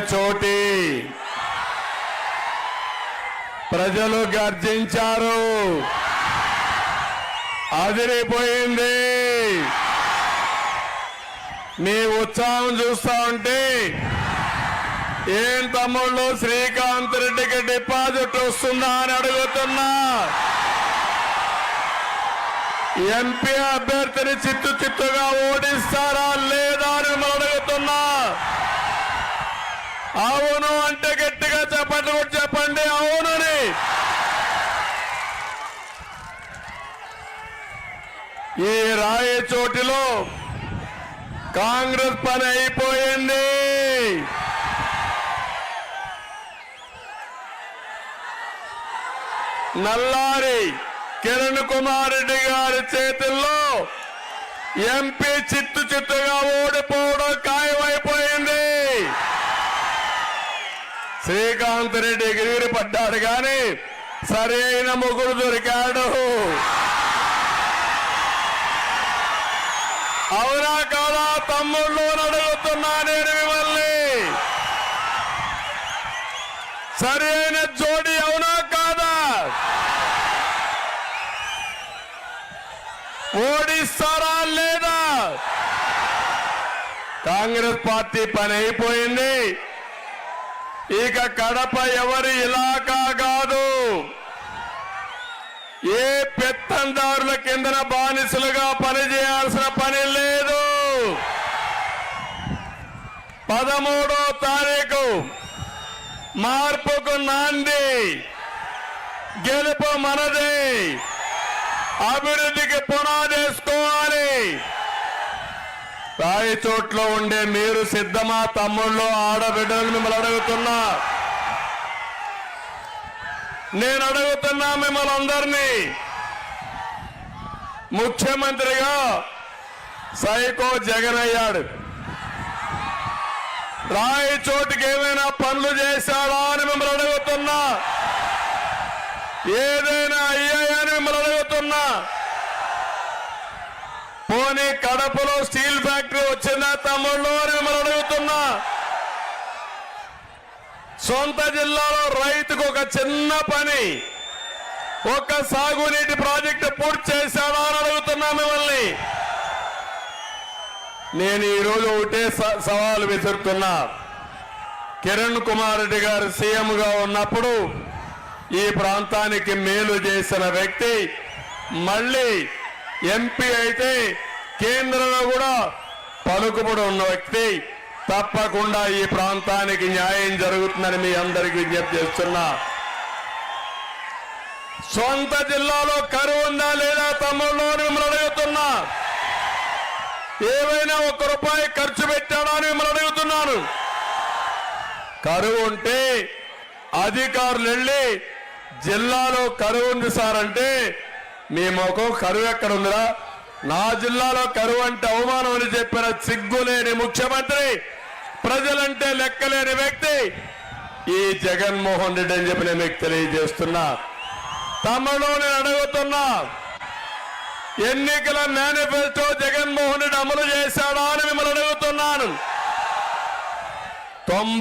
చోటి. ప్రజలు గర్జించారు. అదిరిపోయింది. మీ ఉత్సాహం చూస్తా ఉంటే ఏం తమ్ముళ్ళు శ్రీకాంత్ రెడ్డికి డిపాజిట్ వస్తుందా అని అడుగుతున్నా. ఎంపీ అభ్యర్థిని చిత్తు చిత్తుగా ఓడిస్తారా లేదా అని అడుగుతున్నా. అవును అంటే గట్టిగా చెప్పండి కూడా చెప్పండి. అవునని. ఈ రాయచోటిలో కాంగ్రెస్ పని అయిపోయింది. నల్లారి కిరణ్ కుమార్ రెడ్డి గారి చేతుల్లో ఎంపీ చిత్తు చిత్తు విజయకాంత్ రెడ్డి ఎగిరి పడ్డాడు కానీ సరైన ముగ్గురు దొరికాడు. అవునా కాదా? తమ్ముళ్ళు అని అడుగుతున్నా నేను మిమ్మల్ని సరైన జోడి అవునా కాదా? ఓడిస్తారా లేదా? కాంగ్రెస్ పార్టీ పని అయిపోయింది. ఇక కడప ఎవరి ఇలాకా కాదు. ఏ పెత్తందారుల కిందన బానిసలుగా పనిచేయాల్సిన పని లేదు. పదమూడో తారీఖు మార్పుకు నాంది. గెలుపు మనది. అభివృద్ధికి పునాదేసుకోవాలి. రాయి చోట్ల ఉండే మీరు సిద్ధమా తమ్ముళ్ళు ఆడబిడ్డలు మిమ్మల్ని అడుగుతున్నా? నేను అడుగుతున్నా మిమ్మల్ని అందరినీ. ముఖ్యమంత్రిగా సైకో జగన్ అయ్యాడు. రాయి చోటుకి ఏమైనా పనులు చేశాడా అని మిమ్మల్ని అడుగుతున్నా. ఏదైనా అయ్యాయని మిమ్మల్ని అడుగుతున్నా పోనీ కడపలో స్టీల్ ఫ్యాక్టరీ వచ్చిందా తమ్ముళ్ళు అని మిమ్మల్ని అడుగుతున్నా. సొంత జిల్లాలో రైతుకు ఒక చిన్న పని. ఒక సాగునీటి ప్రాజెక్టు పూర్తి చేశాడా అని అడుగుతున్నా మిమ్మల్ని. నేను ఈరోజు ఒకటే సవాలు విసురుతున్నా. కిరణ్ కుమార్ రెడ్డి గారు సీఎంగా ఉన్నప్పుడు ఈ ప్రాంతానికి మేలు చేసిన వ్యక్తి మళ్ళీ ఎంపీ అయితే కేంద్రంలో కూడా పలుకుబడి ఉన్న వ్యక్తి తప్పకుండా ఈ ప్రాంతానికి న్యాయం జరుగుతుందని మీ అందరికీ విజ్ఞప్తి చేస్తున్నా. సొంత జిల్లాలో కరువు ఉందా లేదా తమ్ముళ్ళు మిమ్మల్ని అడుగుతున్నా. ఏవైనా ఒక్క రూపాయి ఖర్చు పెట్టాడా అని మిమ్మల్ని అడుగుతున్నాను. కరువు ఉంటే అధికారులు వెళ్ళి జిల్లాలో కరువు ఉంది సార్ అంటే మీ ముఖం కరువు ఎక్కడ ఉందిరా? నా జిల్లాలో కరువు అంటే అవమానం అని చెప్పిన సిగ్గులేని ముఖ్యమంత్రి ప్రజలంటే లెక్కలేని వ్యక్తి. ఈ జగన్మోహన్ రెడ్డి అని చెప్పి నేను మీకు తెలియజేస్తున్నా. తమలో నేను అడుగుతున్నా ఎన్నికల మేనిఫెస్టో జగన్మోహన్ రెడ్డి అమలు చేశాడా అని మిమ్మల్ని అడుగుతున్నాను. తొంభై